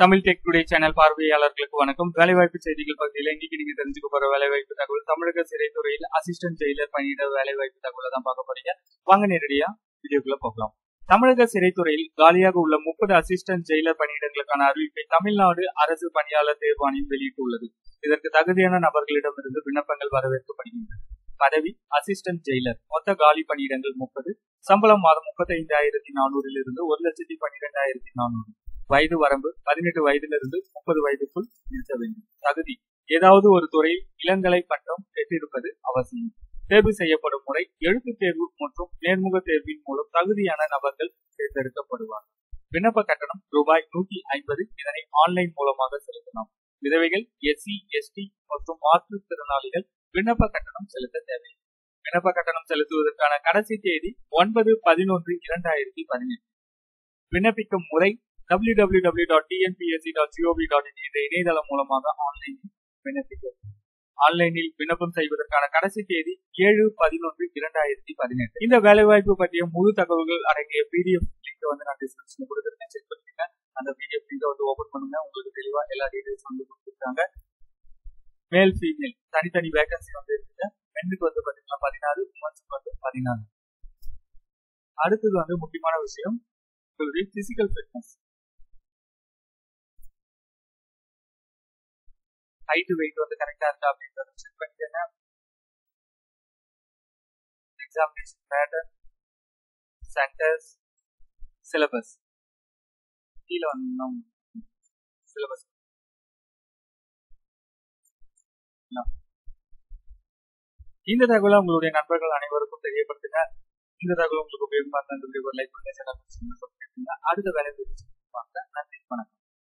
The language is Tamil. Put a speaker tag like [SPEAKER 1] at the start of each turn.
[SPEAKER 1] தமிழ் டெக் டுடே சேனல் பார்வையாளர்களுக்கு வணக்கம். வேலைவாய்ப்பு செய்திகள் பகுதியில் இன்னைக்கு நீங்க தெரிஞ்சுக்க போற வேலைவாய்ப்பு தகவல்? தமிழக சிறைத்துறையில் அசிஸ்டன்ட் ஜெயிலர் பணியிட வேலைவாய்ப்பு தகவலை தான் பார்க்க போறீங்க. வாங்க நேரடியா வீடியோக்குள்ள பார்க்கலாம் தமிழக சிறைத்துறையில் காலியாக உள்ள முப்பது அசிஸ்டன்ட் ஜெயிலர் பணியிடங்களுக்கான அறிவிப்பை தமிழ்நாடு அரசு பணியாளர் தேர்வாணையம் வெளியிட்டுள்ளது. இதற்கு தகுதியான நபர்களிடமிருந்து விண்ணப்பங்கள் வரவேற்கப்படுகின்றன. பதவி அசிஸ்டன்ட் ஜெயிலர் மொத்த காலி பணியிடங்கள் முப்பது சம்பளம் மாதம் முப்பத்தி ஐந்தாயிரத்தி நானூறில் இருந்து ஒரு லட்சத்தி பன்னிரெண்டாயிரத்தி நானூறு. வயது வரம்பு பதினெட்டு வயதிலிருந்து முப்பது வயதுக்குள் இருக்க வேண்டும். தகுதி. ஏதாவது ஒரு துறையில் இளங்கலை பட்டம் பெற்றிருப்பது அவசியம். தேர்வு செய்யப்படும் முறை எழுத்து தேர்வு மற்றும் நேர்முக தேர்வின் மூலம் தகுதியான நபர்கள் தேர்ந்தெடுக்கப்படுவார். விண்ணப்ப கட்டணம் ரூபாய் நூத்தி ஐம்பது. இதனை ஆன்லைன் மூலமாக செலுத்தலாம். விதவைகள் எஸ்சி எஸ்டி மற்றும் மாற்றுத்திறனாளிகள் விண்ணப்ப கட்டணம் செலுத்த தேவை. விண்ணப்ப கட்டணம் செலுத்துவதற்கான கடைசி தேதி ஒன்பது பதினொன்று இரண்டாயிரத்தி பதினெட்டு. விண்ணப்பிக்கும் முறை W W W dot TNPSC dot G O V dot in என்ற இணையதளம் மூலமாக ஆன்லைனில் விண்ணப்பிக்க ஆன்லைனில் விண்ணப்பம் செய்வதற்கான கடைசி தேதி ஏழு பதினொன்று இரண்டாயிரத்தி பதினெட்டு. இந்த வேலைவாய்ப்பு பற்றிய முழு தகவல்கள் அடங்கிய பிடிஎஃப் லிங்க் வந்து நான் டிஸ்கிரிப்ஷன்ல கொடுத்துருக்கேன். செக் பண்ணிருங்க அந்த பிடிஎஃப் லிங்கை வந்து ஓபன் பண்ணுங்க. உங்களுக்கு தெளிவா எல்லா டீடைல்ஸ் வந்து கொடுத்துருக்காங்க. மேல் ஃபீமேல் தனித்தனி வேகன்சி வந்து இருக்குது பெண்ணுக்கு வந்து பாத்தீங்கன்னா பதினாறு உமன்ஸுக்கு வந்து பதினாறு அடுத்தது வந்து முக்கியமான விஷயம் உங்களுடைய பிசிக்கல் ஃபிட்னஸ் ஹைட் வெயிட் வந்து கரெக்டா இருக்கா அப்படின்றத செக் பண்ணிட்டேன் எக்ஸாமினேஷன் பேட்டர்ன் சென்டர்ஸ் சிலபஸ் கீழே வந்து சிலபஸ் இந்த தகவலை உங்களுடைய நண்பர்கள் அனைவருக்கும் தெரியப்படுத்துங்க. இந்த தகவல் உங்களுக்கு உபயோகமா இருந்தால் ஒரு லைக் பண்ணுங்க அடுத்த வேலை